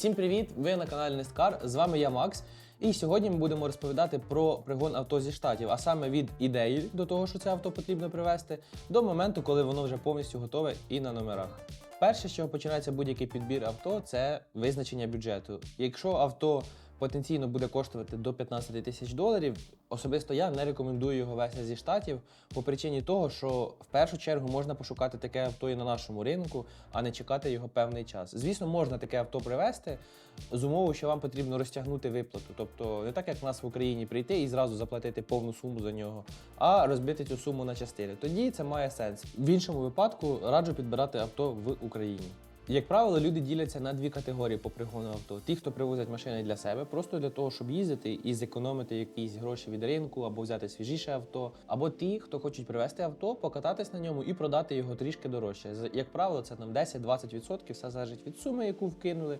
Всім привіт! Ви на каналі Несткар. З вами я Макс. І сьогодні ми будемо розповідати про пригон авто зі штатів, а саме від ідеї до того, що це авто потрібно привезти, до моменту, коли воно вже повністю готове і на номерах. Перше, з чого починається будь-який підбір авто, це визначення бюджету. Якщо авто потенційно буде коштувати до 15 тисяч доларів, особисто я не рекомендую його вести зі штатів по причині того, що в першу чергу можна пошукати таке авто і на нашому ринку, а не чекати його певний час. Звісно, можна таке авто привезти з умовою, що вам потрібно розтягнути виплату. Тобто не так, як в нас в Україні прийти і зразу заплатити повну суму за нього, а розбити цю суму на частини. Тоді це має сенс. В іншому випадку раджу підбирати авто в Україні. Як правило, люди діляться на дві категорії по пригону авто: ті, хто привозять машини для себе, просто для того, щоб їздити і зекономити якісь гроші від ринку, або взяти свіжіше авто, або ті, хто хочуть привезти авто, покататись на ньому і продати його трішки дорожче. Як правило, це там 10-20%, все залежить від суми, яку вкинули,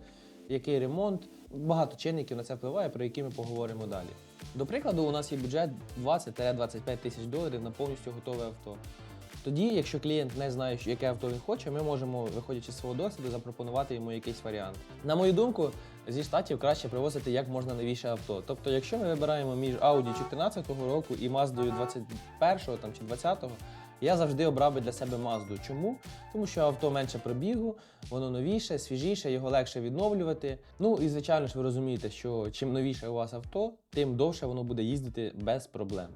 який ремонт. Багато чинників на це впливає, про які ми поговоримо далі. До прикладу, у нас є бюджет 20-25 тисяч доларів на повністю готове авто. Тоді, якщо клієнт не знає, яке авто він хоче, ми можемо, виходячи з свого досвіду, запропонувати йому якийсь варіант. На мою думку, зі штатів краще привозити як можна новіше авто. Тобто, якщо ми вибираємо між Audi 14-го року і Mazda 21 там, чи 20-го, я завжди обрав би для себе Mazda. Чому? Тому що авто менше пробігу, воно новіше, свіжіше, його легше відновлювати. Ну і звичайно ж ви розумієте, що чим новіше у вас авто, тим довше воно буде їздити без проблем.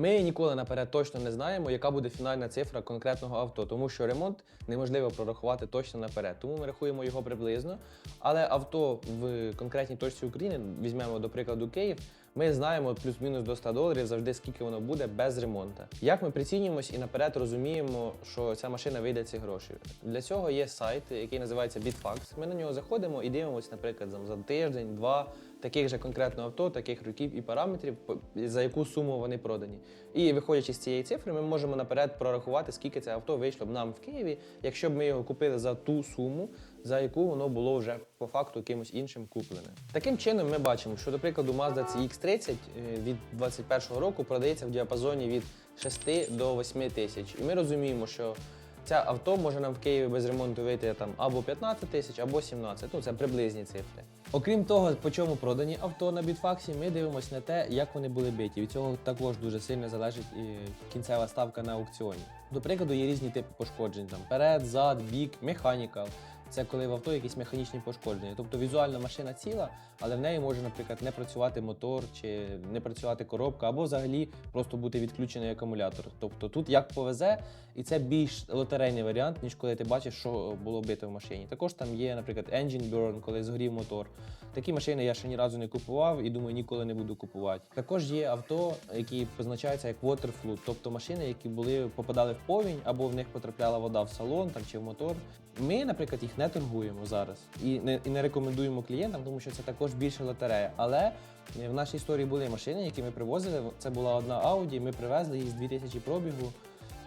Ми ніколи наперед точно не знаємо, яка буде фінальна цифра конкретного авто, тому що ремонт неможливо прорахувати точно наперед. Тому ми рахуємо його приблизно. Але авто в конкретній точці України, візьмемо до прикладу Київ, ми знаємо плюс-мінус до 100 доларів завжди, скільки воно буде без ремонту. Як ми прицінюємось і наперед розуміємо, що ця машина вийде ці гроші? Для цього є сайт, який називається Bitfax. Ми на нього заходимо і дивимося, наприклад, за тиждень, два таких же конкретно авто, таких років і параметрів, за яку суму вони продані. І виходячи з цієї цифри, ми можемо наперед прорахувати, скільки це авто вийшло б нам в Києві, якщо б ми його купили за ту суму, за яку воно було вже по факту кимось іншим куплене. Таким чином, ми бачимо, що, до прикладу, Mazda CX-30 е, від 2021 року продається в діапазоні від 6 до 8 тисяч. І ми розуміємо, що Ця авто може нам в Києві без ремонту вийти там або 15 тисяч, або 17. Ну це приблизні цифри. Окрім того, по чому продані авто на бітфаксі, ми дивимося на те, як вони були биті. Від цього також дуже сильно залежить і кінцева ставка на аукціоні. До прикладу, є різні типи пошкоджень: там перед, зад, бік, механікал. Це коли в авто якісь механічні пошкодження. Тобто візуальна машина ціла, але в неї може, наприклад, не працювати мотор чи не працювати коробка, або взагалі просто бути відключений акумулятор. Тобто тут як повезе, і це більш лотерейний варіант, ніж коли ти бачиш, що було бито в машині. Також там є, наприклад, engine burn, коли згорів мотор. Такі машини я ще ні разу не купував і думаю, ніколи не буду купувати. Також є авто, які позначаються як water flood, тобто машини, які були попадали в повінь або в них потрапляла вода в салон там чи в мотор. Ми, наприклад, їх не торгуємо зараз і не, і не рекомендуємо клієнтам, тому що це також більше лотерея. Але в нашій історії були машини, які ми привозили. Це була одна Audi, ми привезли її з 2000 пробігу.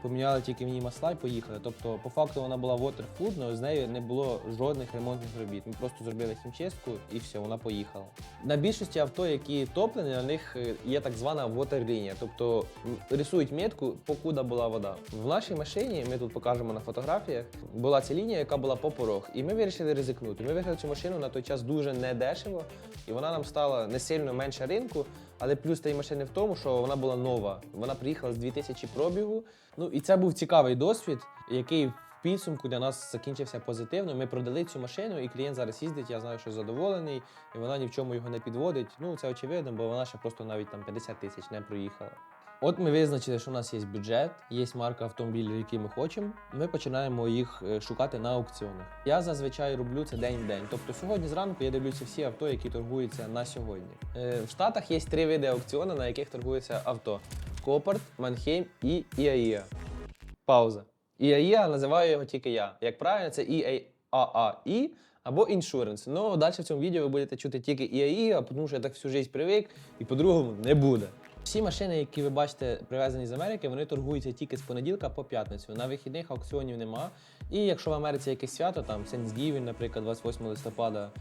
Поміняли тільки в ній масла і поїхали. Тобто, по факту вона була але з нею не було жодних ремонтних робіт. Ми просто зробили хімчистку і все, вона поїхала. На більшості авто, які топлені, на них е, є так звана water-лінія, тобто рисують метку, покуди була вода. В нашій машині, ми тут покажемо на фотографіях, була ця лінія, яка була по порог. І ми вирішили ризикнути. Ми виграли цю машину на той час дуже недешево, і вона нам стала не сильно менше ринку. Але плюс тієї машини в тому, що вона була нова. Вона приїхала з 2000 пробігу. Ну і це був цікавий досвід, який в підсумку для нас закінчився позитивно. Ми продали цю машину, і клієнт зараз їздить. Я знаю, що задоволений, і вона ні в чому його не підводить. Ну це очевидно, бо вона ще просто навіть там 50 тисяч не проїхала. От ми визначили, що у нас є бюджет, є марка автомобілів, які ми хочемо. Ми починаємо їх е, шукати на аукціонах. Я зазвичай роблю це день в день. Тобто сьогодні зранку я дивлюся всі авто, які торгуються на сьогодні. Е, В Штатах є три види аукціону, на яких торгуються авто: Копарт, Манхейм і ІАІА. Пауза. ІАІА називаю його тільки я. Як правильно, це ІААІ або іншуренс. Ну, далі в цьому відео ви будете чути тільки ІАІА, тому що я так всю життя привик, і по-другому не буде. Всі машини, які ви бачите, привезені з Америки, вони торгуються тільки з понеділка по п'ятницю. На вихідних аукціонів нема. І якщо в Америці якесь свято, там Thanksgiving, наприклад, 28 листопада,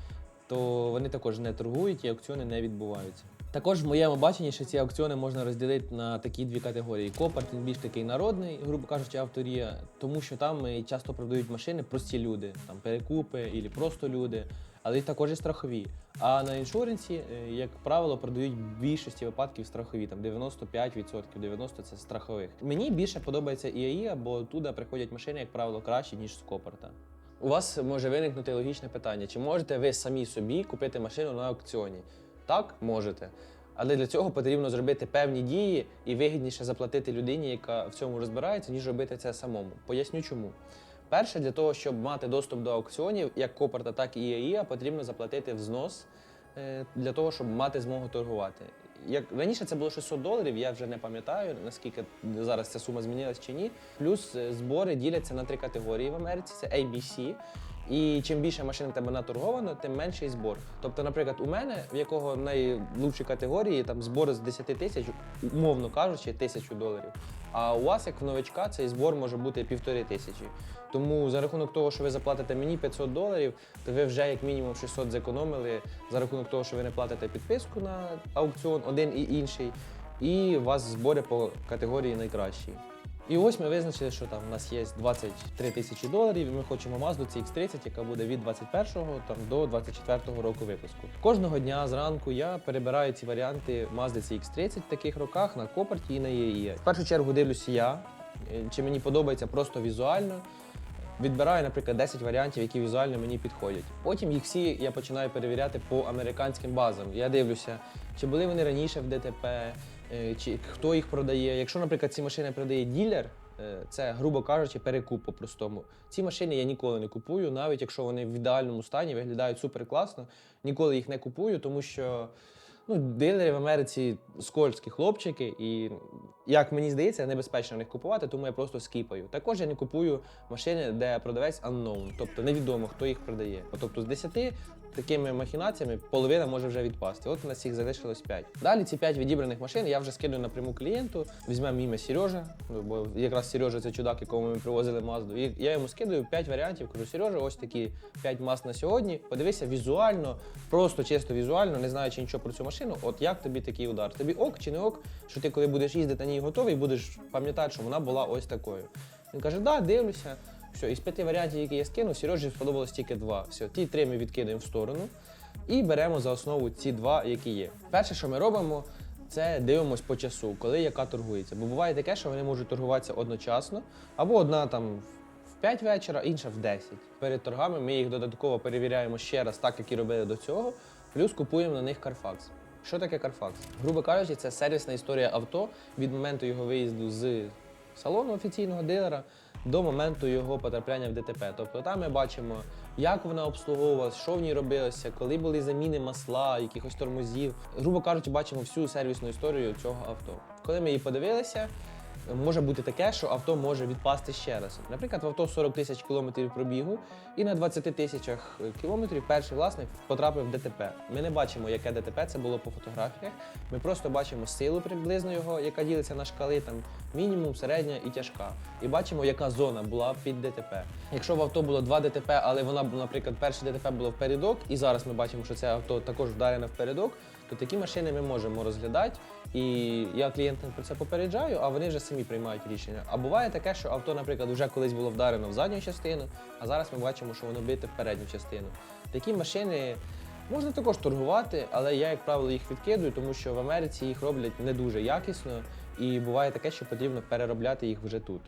то вони також не торгують і аукціони не відбуваються. Також в моєму баченні, що ці аукціони можна розділити на такі дві категорії. Копарт він більш такий народний, грубо кажучи, авторія, тому що там е, часто продають машини прості люди, там перекупи або просто люди. Але й також і страхові. А на іншуренсі, е, як правило, продають більшості випадків страхові, там 95%, 90% це страхових. Мені більше подобається IAEA, бо туди приходять машини, як правило, краще, ніж з Копорта. У вас може виникнути логічне питання: чи можете ви самі собі купити машину на аукціоні? Так, можете. Але для цього потрібно зробити певні дії і вигідніше заплатити людині, яка в цьому розбирається, ніж робити це самому. Поясню чому. Перше, для того, щоб мати доступ до аукціонів, як Копорта, так і ІАІА, потрібно заплатити взнос е, для того, щоб мати змогу торгувати. Як раніше це було 600 доларів, я вже не пам'ятаю наскільки зараз ця сума змінилась чи ні. Плюс е, збори діляться на три категорії в Америці: це ABC. І чим більше машин в тебе наторговано, тим менший збор. Тобто, наприклад, у мене, в якого найлучші категорії, там збор з 10 тисяч, умовно кажучи, тисячу доларів. А у вас, як в новичка, цей збор може бути півтори тисячі. Тому за рахунок того, що ви заплатите мені 500 доларів, то ви вже як мінімум 600 зекономили за рахунок того, що ви не платите підписку на аукціон, один і інший, і у вас збори по категорії найкращі. І ось ми визначили, що там у нас є 23 тисячі доларів, і ми хочемо Mazda CX-30, яка буде від 21-го там, до 24-го року випуску. Кожного дня зранку я перебираю ці варіанти Mazda CX-30 в таких роках на Копарті і на ЄІ. В першу чергу дивлюся я, е, чи мені подобається просто візуально. Відбираю, наприклад, 10 варіантів, які візуально мені підходять. Потім їх всі я починаю перевіряти по американським базам. Я дивлюся, чи були вони раніше в ДТП, е, чи хто їх продає. Якщо, наприклад, ці машини продає ділер, е, це, грубо кажучи, перекуп по-простому. Ці машини я ніколи не купую, навіть якщо вони в ідеальному стані виглядають супер класно. Ніколи їх не купую, тому що ну, дилери в Америці скользкі хлопчики, і як мені здається, небезпечно в них купувати, тому я просто скіпаю. Також я не купую машини, де продавець unknown, тобто невідомо, хто їх продає. Тобто з 10 такими махінаціями половина може вже відпасти. От у нас їх залишилось 5. Далі ці 5 відібраних машин я вже скидаю напряму клієнту. Візьмемо ім'я Сережа, ну, бо якраз Сережа це чудак, якому ми привозили Мазду. І я йому скидаю 5 варіантів. Кажу, Сережа, ось такі 5 мас на сьогодні. Подивися візуально, просто чисто візуально, не знаючи нічого про цю машину. От як тобі такий удар? Тобі ок чи не ок, що ти коли будеш їздити на ній готовий, будеш пам'ятати, що вона була ось такою. Він каже, да, дивлюся. Все, із п'яти варіантів, які я скинув, Сережі сподобалось тільки два. Все, ті три ми відкидаємо в сторону і беремо за основу ці два, які є. Перше, що ми робимо, це дивимось по часу, коли яка торгується. Бо буває таке, що вони можуть торгуватися одночасно, або одна там в 5 вечора, інша в 10. Перед торгами ми їх додатково перевіряємо ще раз, так як і робили до цього, плюс купуємо на них Carfax. Що таке Carfax? Грубо кажучи, це сервісна історія авто від моменту його виїзду з салону офіційного дилера до моменту його потрапляння в ДТП. Тобто там ми бачимо, як вона обслуговувалась, що в ній робилося, коли були заміни масла, якихось тормозів. Грубо кажучи, бачимо всю сервісну історію цього авто. Коли ми її подивилися, може бути таке, що авто може відпасти ще раз. Наприклад, в авто 40 тисяч кілометрів пробігу, і на 20 тисячах кілометрів перший власник потрапив в ДТП. Ми не бачимо, яке ДТП це було по фотографіях. Ми просто бачимо силу приблизно його, яка ділиться на шкали там мінімум, середня і тяжка. І бачимо, яка зона була під ДТП. Якщо в авто було два ДТП, але вона, наприклад, перше ДТП було впередок, і зараз ми бачимо, що це авто також вдарене впередок, то такі машини ми можемо розглядати. І я клієнтам про це попереджаю, а вони вже самі приймають рішення. А буває таке, що авто, наприклад, вже колись було вдарено в задню частину, а зараз ми бачимо, що воно бите в передню частину. Такі машини можна також торгувати, але я, як правило, їх відкидую, тому що в Америці їх роблять не дуже якісно, і буває таке, що потрібно переробляти їх вже тут.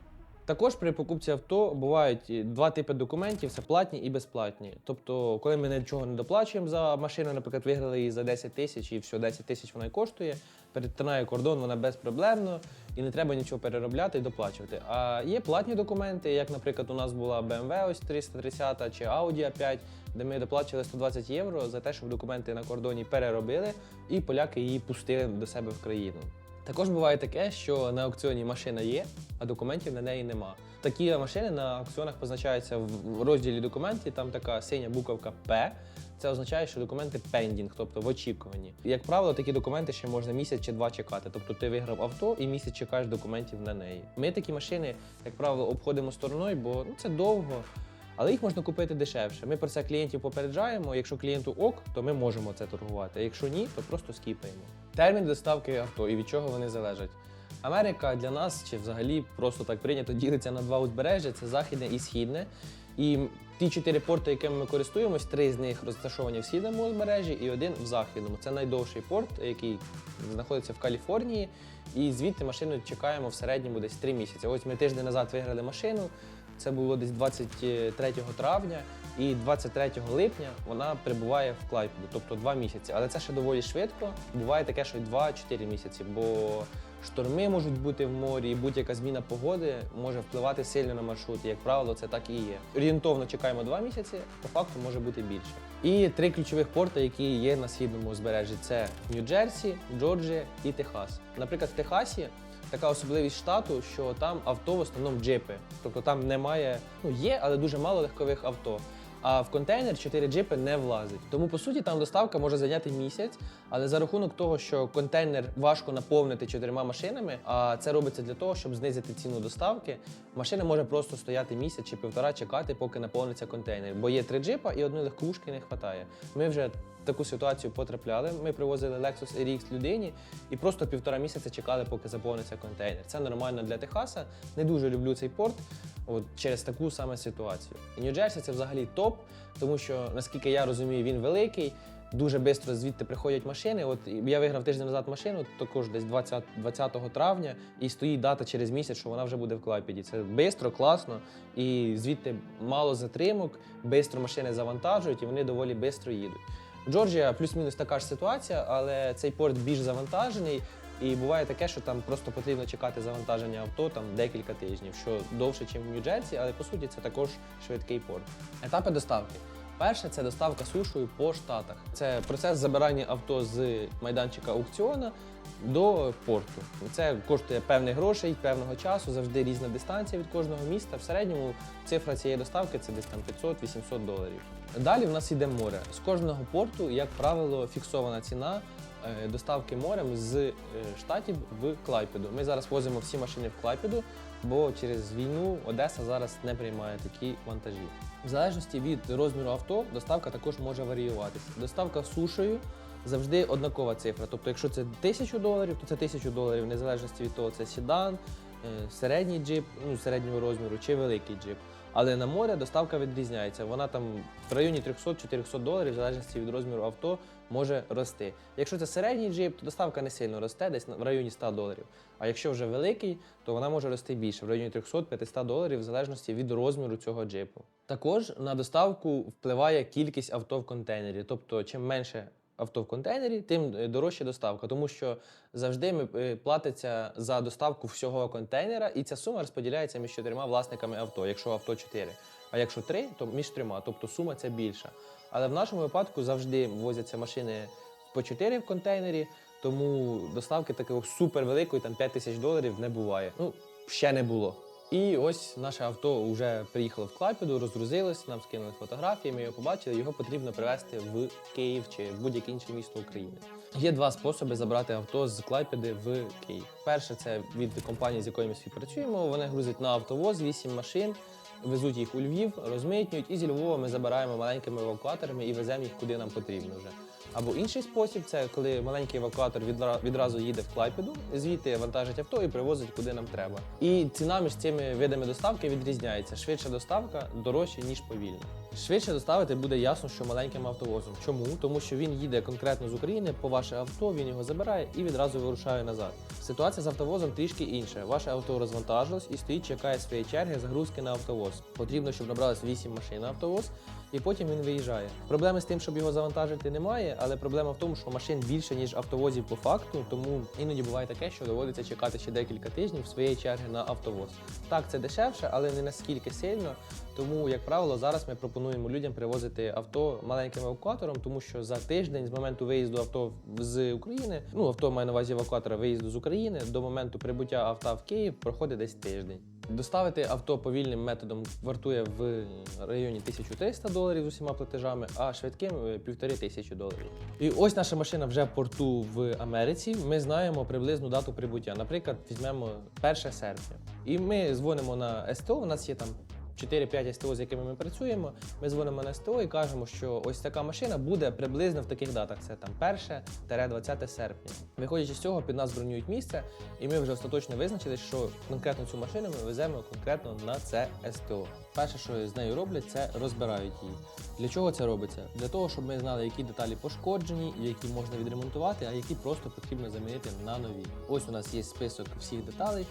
Також при покупці авто бувають два типи документів: це платні і безплатні. Тобто, коли ми нічого не доплачуємо за машину, наприклад, виграли її за 10 тисяч і все, 10 тисяч вона й коштує, перетинає кордон, вона безпроблемно і не треба нічого переробляти і доплачувати. А є платні документи, як, наприклад, у нас була BMW ось 330 чи Audi A5, де ми доплачували 120 євро за те, щоб документи на кордоні переробили, і поляки її пустили до себе в країну. Також буває таке, що на аукціоні машина є, а документів на неї нема. Такі машини на аукціонах позначаються в розділі документів, там така синя буковка П. Це означає, що документи pending, тобто в очікуванні. Як правило, такі документи ще можна місяць чи два чекати. Тобто ти виграв авто і місяць чекаєш документів на неї. Ми такі машини, як правило, обходимо стороною, бо ну, це довго. Але їх можна купити дешевше. Ми про це клієнтів попереджаємо. Якщо клієнту ок, то ми можемо це торгувати. А якщо ні, то просто скіпаємо. Термін доставки авто і від чого вони залежать. Америка для нас чи взагалі просто так прийнято ділиться на два узбережжя: це західне і східне. І ті чотири порти, якими ми користуємось, три з них розташовані в східному узбережжі і один в західному. Це найдовший порт, який знаходиться в Каліфорнії. І звідти машину чекаємо в середньому десь три місяці. Ось ми тиждень назад виграли машину. Це було десь 23 травня, і 23 липня вона прибуває в Клайпеду, тобто два місяці. Але це ще доволі швидко. Буває таке, що й 2-4 місяці, бо шторми можуть бути в морі, і будь-яка зміна погоди може впливати сильно на маршрут. І, як правило, це так і є. Орієнтовно чекаємо два місяці, по факту може бути більше. І три ключових порти, які є на східному узбережжі: це Нью-Джерсі, Джорджія і Техас. Наприклад, в Техасі така особливість штату, що там авто в основному джипи. Тобто там немає, ну є, але дуже мало легкових авто. А в контейнер 4 джипи не влазить. Тому по суті там доставка може зайняти місяць, але за рахунок того, що контейнер важко наповнити чотирма машинами, а це робиться для того, щоб знизити ціну доставки. Машина може просто стояти місяць чи півтора чекати, поки наповниться контейнер. Бо є три джипа і одної легковушки не вистачає. Ми вже таку ситуацію потрапляли. Ми привозили Lexus RX людині і просто півтора місяця чекали, поки заповниться контейнер. Це нормально для Техаса. Не дуже люблю цей порт. От через таку саме ситуацію. Нью-Джерсі це взагалі топ, тому що наскільки я розумію, він великий. Дуже швидко звідти приходять машини. От я виграв тиждень назад машину, також десь 20, 20 травня, і стоїть дата через місяць, що вона вже буде в Клайпеді. Це швидко, класно, і звідти мало затримок, швидко машини завантажують, і вони доволі швидко їдуть. Джорджія плюс-мінус така ж ситуація, але цей порт більш завантажений. І буває таке, що там просто потрібно чекати завантаження авто там декілька тижнів, що довше, ніж в Нью-Джерсі, але по суті це також швидкий порт. Етапи доставки. Перше це доставка сушою по штатах. Це процес забирання авто з майданчика аукціона до порту. Це коштує певних грошей, певного часу, завжди різна дистанція від кожного міста. В середньому цифра цієї доставки це десь там 500-800 доларів. Далі в нас йде море. З кожного порту, як правило, фіксована ціна доставки морем з е, штатів в Клайпеду. Ми зараз возимо всі машини в Клайпеду, бо через війну Одеса зараз не приймає такі вантажі. В залежності від розміру авто, доставка також може варіюватися. Доставка сушею завжди однакова цифра. Тобто, якщо це 1000 доларів, то це 1000 доларів, незалежності від того, це седан, е, середній джип, ну середнього розміру чи великий джип. Але на море доставка відрізняється. Вона там в районі 300-400 доларів, в залежності від розміру авто, може рости. Якщо це середній джип, то доставка не сильно росте, десь в районі 100 доларів. А якщо вже великий, то вона може рости більше, в районі 300-500 доларів, в залежності від розміру цього джипу. Також на доставку впливає кількість авто в контейнері. Тобто, чим менше авто в контейнері, тим е, дорожча доставка, тому що завжди ми е, платиться за доставку всього контейнера, і ця сума розподіляється між чотирма власниками авто, якщо авто 4. А якщо 3, то між трьома, тобто сума ця більша. Але в нашому випадку завжди возяться машини по 4 в контейнері, тому доставки такого супервеликої, там 5 тисяч доларів не буває. Ну, ще не було. І ось наше авто вже приїхало в Клайпеду, розгрузилось, нам скинули фотографії, ми його побачили. Його потрібно привезти в Київ чи в будь-яке інше місто України. Є два способи забрати авто з Клайпеди в Київ. Перше це від компанії, з якою ми співпрацюємо. Вони грузять на автовоз 8 машин, везуть їх у Львів, розмитнюють, і зі Львова ми забираємо маленькими евакуаторами і веземо їх куди нам потрібно вже. Або інший спосіб це коли маленький евакуатор відра- відразу їде в Клайпеду, звідти вантажить авто і привозить куди нам треба. І ціна між цими видами доставки відрізняється. Швидша доставка дорожча, ніж повільна. Швидше доставити буде ясно, що маленьким автовозом. Чому? Тому що він їде конкретно з України по ваше авто, він його забирає і відразу вирушає назад. Ситуація з автовозом трішки інша. Ваше авто розвантажилось і стоїть, чекає своєї черги загрузки на автовоз. Потрібно, щоб набралось 8 машин на автовоз, і потім він виїжджає. Проблеми з тим, щоб його завантажити, немає, але проблема в тому, що машин більше, ніж автовозів по факту, тому іноді буває таке, що доводиться чекати ще декілька тижнів своєї черги на автовоз. Так, це дешевше, але не наскільки сильно. Тому, як правило, зараз ми пропонуємо людям привозити авто маленьким евакуатором, тому що за тиждень з моменту виїзду авто з України, ну авто має на увазі евакуатора виїзду з України до моменту прибуття авто в Київ проходить десь тиждень. Доставити авто повільним методом вартує в районі 1300 доларів з усіма платежами, а швидким е, півтори тисячі доларів. І ось наша машина вже в порту в Америці. Ми знаємо приблизну дату прибуття. Наприклад, візьмемо 1 серпня. І ми дзвонимо на СТО. У нас є там 4-5 СТО, з якими ми працюємо. Ми дзвонимо на СТО і кажемо, що ось така машина буде приблизно в таких датах. Це там 1-20 серпня. Виходячи з цього, під нас бронюють місце, і ми вже остаточно визначили, що конкретно цю машину ми веземо конкретно на це СТО. Перше, що з нею роблять, це розбирають її. Для чого це робиться? Для того, щоб ми знали, які деталі пошкоджені, які можна відремонтувати, а які просто потрібно замінити на нові. Ось у нас є список всіх деталей,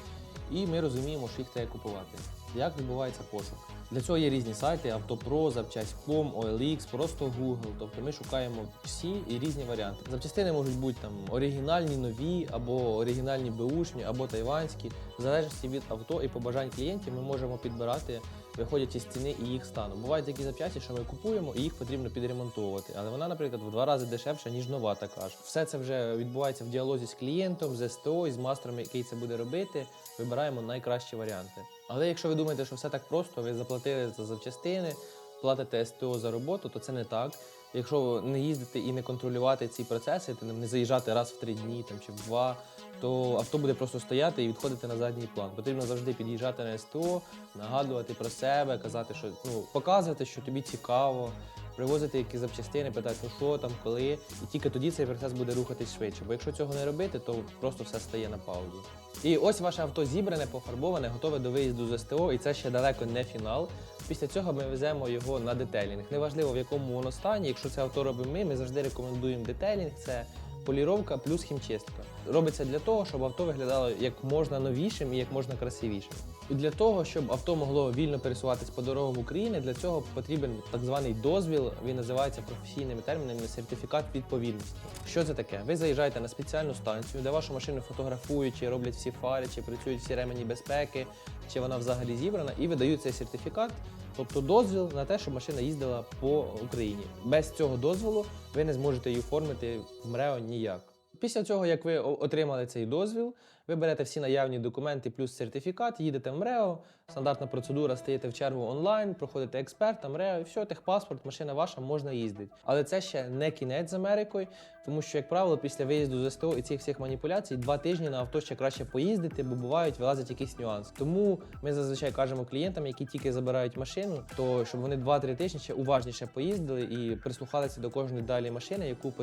і ми розуміємо, що їх треба купувати. Як відбувається пошук? Для цього є різні сайти: Автопро, Запчасть.com, OLX, просто Google. Тобто ми шукаємо всі і різні варіанти. Запчастини можуть бути там оригінальні, нові, або оригінальні беушні, або тайванські. В залежності від авто і побажань клієнтів ми можемо підбирати, виходячи з ціни і їх стану. Бувають такі запчасті, що ми купуємо і їх потрібно підремонтовувати. Але вона, наприклад, в два рази дешевша, ніж нова така ж. Все це вже відбувається в діалозі з клієнтом, з СТО, з мастером, який це буде робити. Вибираємо найкращі варіанти. Але якщо ви думаєте, що все так просто, ви заплатили за запчастини, платите СТО за роботу, то це не так. Якщо не їздити і не контролювати ці процеси, то не заїжджати раз в три дні там, чи в два, то авто буде просто стояти і відходити на задній план. Потрібно завжди під'їжджати на СТО, нагадувати про себе, казати, що ну показувати, що тобі цікаво, привозити якісь запчастини, питати, ну що там, коли, і тільки тоді цей процес буде рухатись швидше. Бо якщо цього не робити, то просто все стає на паузу. І ось ваше авто зібране, пофарбоване, готове до виїзду з СТО, і це ще далеко не фінал. Після цього ми веземо його на детелінг. Неважливо в якому воно стані. Якщо це авто робимо ми, ми завжди рекомендуємо детелінг. Це поліровка плюс хімчистка. Робиться для того, щоб авто виглядало як можна новішим і як можна красивішим. І для того, щоб авто могло вільно пересуватись по дорогам України, для цього потрібен так званий дозвіл. Він називається професійними термінами сертифікат відповідності. Що це таке? Ви заїжджаєте на спеціальну станцію, де вашу машину фотографують, чи роблять всі фари, чи працюють всі ремені безпеки, чи вона взагалі зібрана, і видають цей сертифікат. Тобто дозвіл на те, щоб машина їздила по Україні. Без цього дозволу ви не зможете її оформити в МРЕО ніяк. Після цього, як ви отримали цей дозвіл, ви берете всі наявні документи плюс сертифікат, їдете в МРЕО, стандартна процедура, стаєте в чергу онлайн, проходите експерта, МРЕО, і все, техпаспорт, машина ваша, можна їздити. Але це ще не кінець з Америкою, тому що, як правило, після виїзду з СТО і цих всіх маніпуляцій, два тижні на авто ще краще поїздити, бо бувають, вилазять якісь нюанси. Тому ми зазвичай кажемо клієнтам, які тільки забирають машину, то щоб вони 2-3 тижні ще уважніше поїздили і прислухалися до кожної далі машини, яку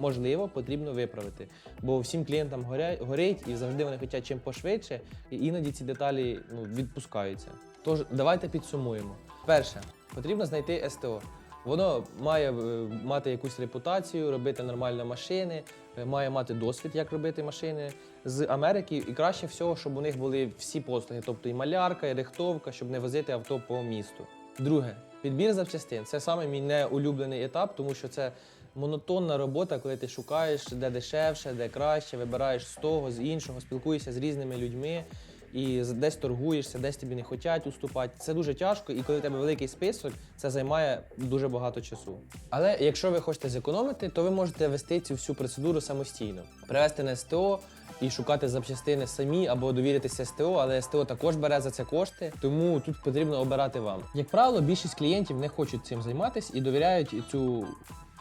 можливо потрібно виправити. Бо всім клієнтам горя- горить і завжди вони хочуть чим пошвидше, і іноді ці деталі ну, відпускаються. Тож давайте підсумуємо. Перше, потрібно знайти СТО. Воно має е, мати якусь репутацію, робити нормальні машини, е, має мати досвід, як робити машини з Америки. І краще всього, щоб у них були всі послуги, тобто і малярка, і рихтовка, щоб не возити авто по місту. Друге, підбір запчастин. Це саме мій неулюблений етап, тому що це монотонна робота, коли ти шукаєш, де дешевше, де краще, вибираєш з того, з іншого, спілкуєшся з різними людьми. І десь торгуєшся, десь тобі не хочуть уступати. Це дуже тяжко, і коли в тебе великий список, це займає дуже багато часу. Але якщо ви хочете зекономити, то ви можете вести цю всю процедуру самостійно, привезти на СТО і шукати запчастини самі або довіритися СТО, але СТО також бере за це кошти, тому тут потрібно обирати вам. Як правило, більшість клієнтів не хочуть цим займатися і довіряють цю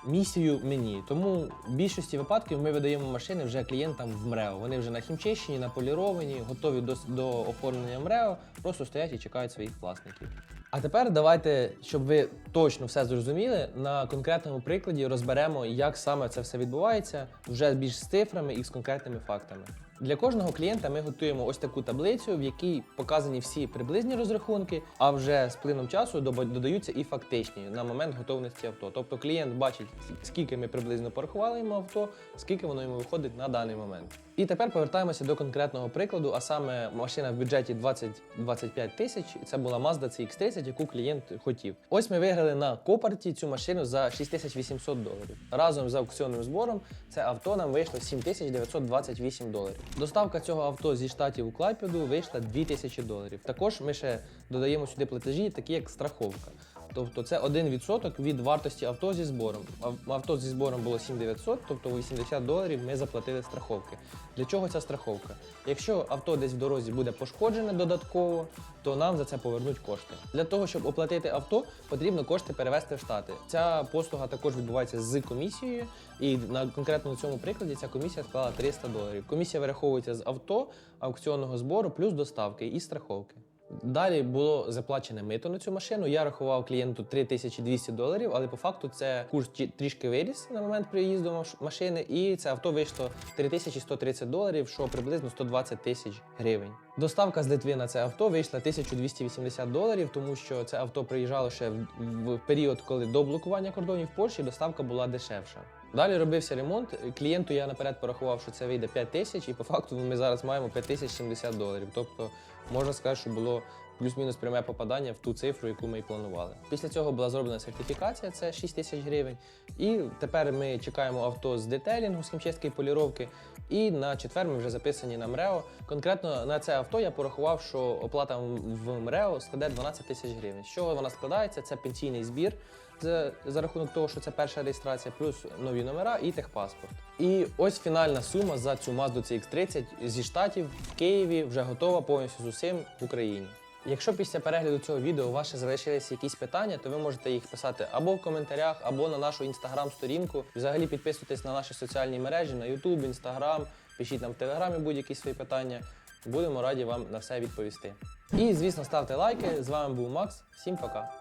місію мені. Тому в більшості випадків ми видаємо машини вже клієнтам в МРЕО. Вони вже нахімчищені, наполіровані, готові до, до оформлення МРЕО, просто стоять і чекають своїх власників. А тепер давайте, щоб ви точно все зрозуміли, на конкретному прикладі розберемо, як саме це все відбувається, вже більш з цифрами і з конкретними фактами. Для кожного клієнта ми готуємо ось таку таблицю, в якій показані всі приблизні розрахунки, а вже з плином часу додаються і фактичні на момент готовності авто. Тобто клієнт бачить, скільки ми приблизно порахували йому авто, скільки воно йому виходить на даний момент. І тепер повертаємося до конкретного прикладу, а саме машина в бюджеті 20-25 тисяч. і Це була Mazda CX-30, яку клієнт хотів. Ось ми виграли на Копарті цю машину за 6800 доларів. Разом з аукціонним збором це авто нам вийшло 7928 доларів. Доставка цього авто зі штатів у Клайпеду вийшла 2000 доларів. Також ми ще додаємо сюди платежі, такі як страховка. Тобто це 1% від вартості авто зі збором. Ав- Авто зі збором було 7900, тобто 80 доларів ми заплатили страховки. Для чого ця страховка? Якщо авто десь в дорозі буде пошкоджене додатково, то нам за це повернуть кошти. Для того, щоб оплатити авто, потрібно кошти перевести в Штати. Ця послуга також відбувається з комісією, і на конкретно на цьому прикладі ця комісія склала 300 доларів. Комісія вираховується з авто, аукціонного збору, плюс доставки і страховки. Далі було заплачене мито на цю машину. Я рахував клієнту 3200 доларів, але по факту це курс трішки виріс на момент приїзду машини, і це авто вийшло 3130 доларів, що приблизно 120 тисяч гривень. Доставка з Литви на це авто вийшла 1280 доларів, тому що це авто приїжджало ще в, період, коли до блокування кордонів в Польщі доставка була дешевша. Далі робився ремонт. Клієнту я наперед порахував, що це вийде 5 тисяч, і по факту ми зараз маємо 5070 доларів. Тобто можна сказати, що було плюс-мінус пряме попадання в ту цифру, яку ми і планували. Після цього була зроблена сертифікація, це 6 тисяч гривень. І тепер ми чекаємо авто з детелінгу, з хімчистки і поліровки. І на четвер ми вже записані на МРЕО. Конкретно на це авто я порахував, що оплата в МРЕО складе 12 тисяч гривень. З чого вона складається? Це пенсійний збір за, за рахунок того, що це перша реєстрація, плюс нові номера і техпаспорт. І ось фінальна сума за цю Mazda CX-30 зі штатів в Києві вже готова повністю з усім в Україні. Якщо після перегляду цього відео у вас ще залишилися якісь питання, то ви можете їх писати або в коментарях, або на нашу інстаграм-сторінку. Взагалі підписуйтесь на наші соціальні мережі на YouTube, Instagram, пишіть нам в Телеграмі будь-які свої питання. Будемо раді вам на все відповісти. І, звісно, ставте лайки. З вами був Макс. Всім пока.